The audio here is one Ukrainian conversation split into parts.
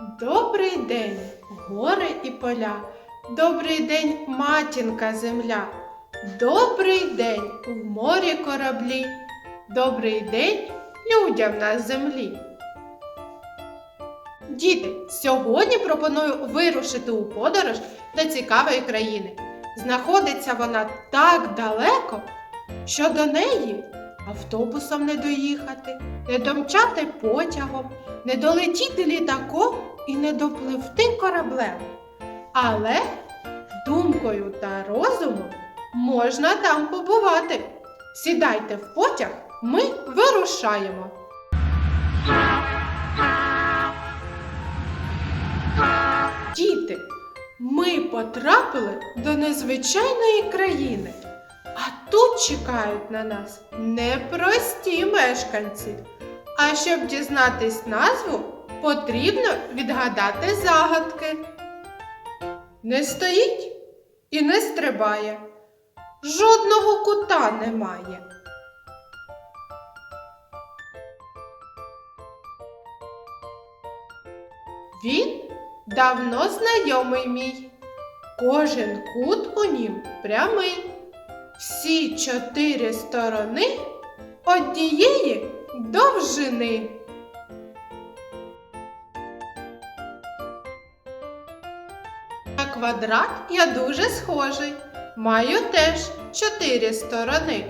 Добрий день, гори і поля. Добрий день, матінка земля. Добрий день в морі кораблі. Добрий день людям на землі. Діти, сьогодні пропоную вирушити у подорож до цікавої країни. Знаходиться вона так далеко, що до неї автобусом не доїхати, не домчати потягом, не долетіти літаком і не допливти кораблем. Але думкою та розумом можна там побувати. Сідайте в потяг, ми вирушаємо. Діти, ми потрапили до незвичайної країни, а тут чекають на нас непрості мешканці. А щоб дізнатись назву, потрібно відгадати загадки. Не стоїть і не стрибає, жодного кута немає. Він давно знайомий мій. Кожен кут у нім прямий. Всі чотири сторони однієї довжини. На квадрат я дуже схожий. Маю теж чотири сторони.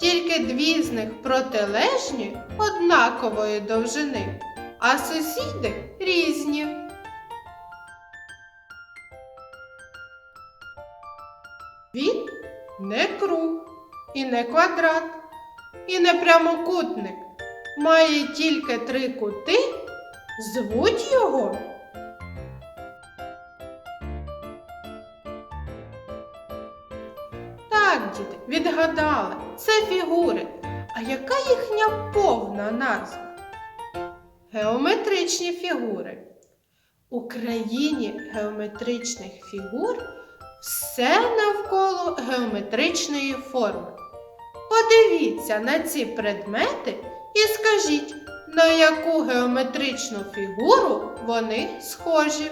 Тільки дві з них протилежні однакової довжини, а сусіди різні. Він не круг, і не квадрат, і не прямокутник. Має тільки три кути, звуть його. Так, діти, відгадали, це фігури. А яка їхня повна назва? Геометричні фігури. У країні геометричних фігур все навколо геометричної форми. Подивіться на ці предмети і скажіть, на яку геометричну фігуру вони схожі.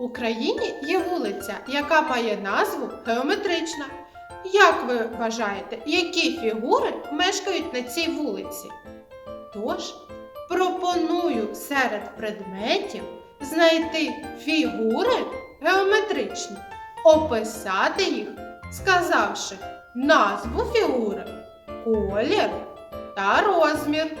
Україні є вулиця, яка має назву геометрична. Як ви вважаєте, які фігури мешкають на цій вулиці? Тож, пропоную серед предметів знайти фігури геометричні, описати їх, сказавши назву фігури, колір та розмір.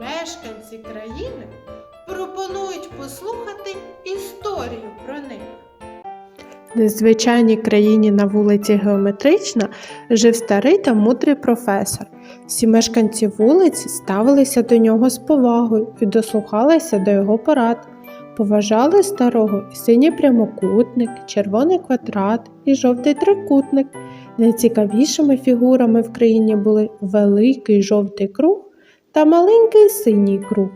Мешканці країни пропонують послухати історію про них. В незвичайній країні на вулиці Геометрична жив старий та мудрий професор. Всі мешканці вулиці ставилися до нього з повагою і дослухалися до його порад. Поважали старого синій прямокутник, червоний квадрат і жовтий трикутник. Найцікавішими фігурами в країні були великий жовтий круг та маленький синій круг.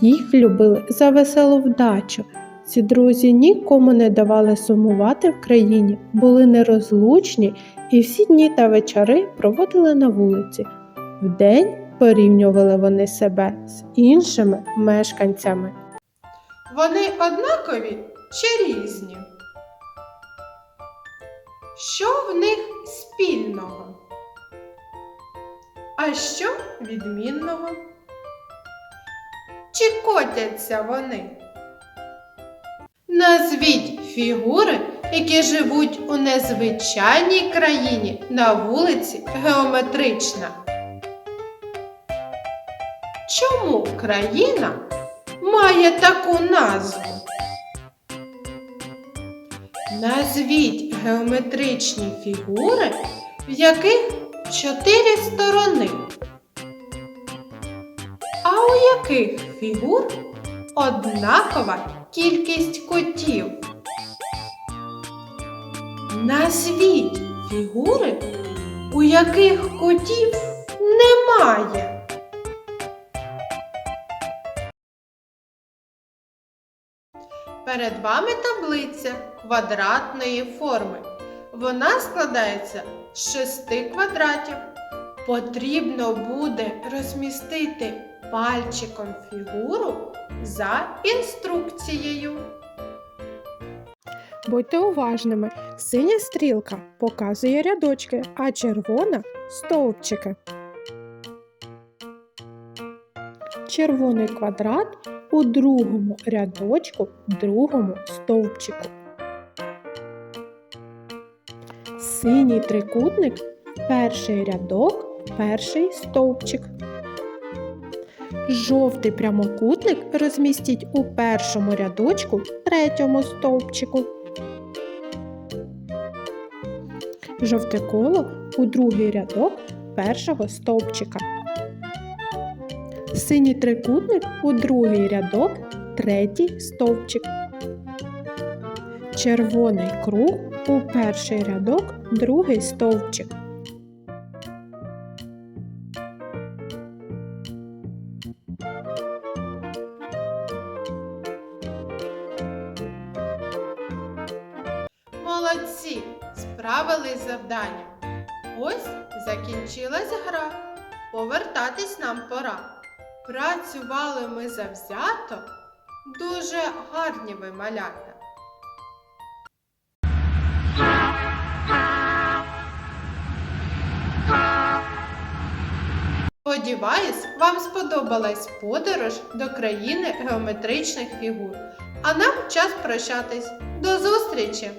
Їх любили за веселу вдачу, Ці друзі нікому не давали сумувати в країні, були нерозлучні і всі дні та вечори проводили на вулиці. Вдень порівнювали вони себе з іншими мешканцями. Вони однакові чи різні? Що в них спільного? А що відмінного? Чи котяться вони? Назвіть фігури, які живуть у незвичайній країні на вулиці Геометрична. Чому країна має таку назву? Назвіть геометричні фігури, в яких чотири сторони. А у яких фігур однакова кількість котів? Назвіть фігури, у яких котів немає. Перед вами таблиця квадратної форми. Вона складається шести квадратів. Потрібно буде розмістити пальчиком фігуру за інструкцією. Будьте уважними. Синя стрілка показує рядочки, а червона стовпчики. Червоний квадрат у другому рядочку, другому стовпчику. Синій трикутник перший рядок, перший стовпчик. Жовтий прямокутник розмістіть у першому рядочку, третьому стовпчику. Жовте коло у другий рядок першого стовпчика. Синій трикутник у другий рядок, третій стовпчик. Червоний круг у перший рядок, другий стовпчик. Молодці! Справились з завданням. Ось закінчилась гра. Повертатись нам пора. Працювали ми завзято, дуже гарні ви малята. Сподіваюсь, вам сподобалась подорож до країни геометричних фігур. А нам час прощатись. До зустрічі!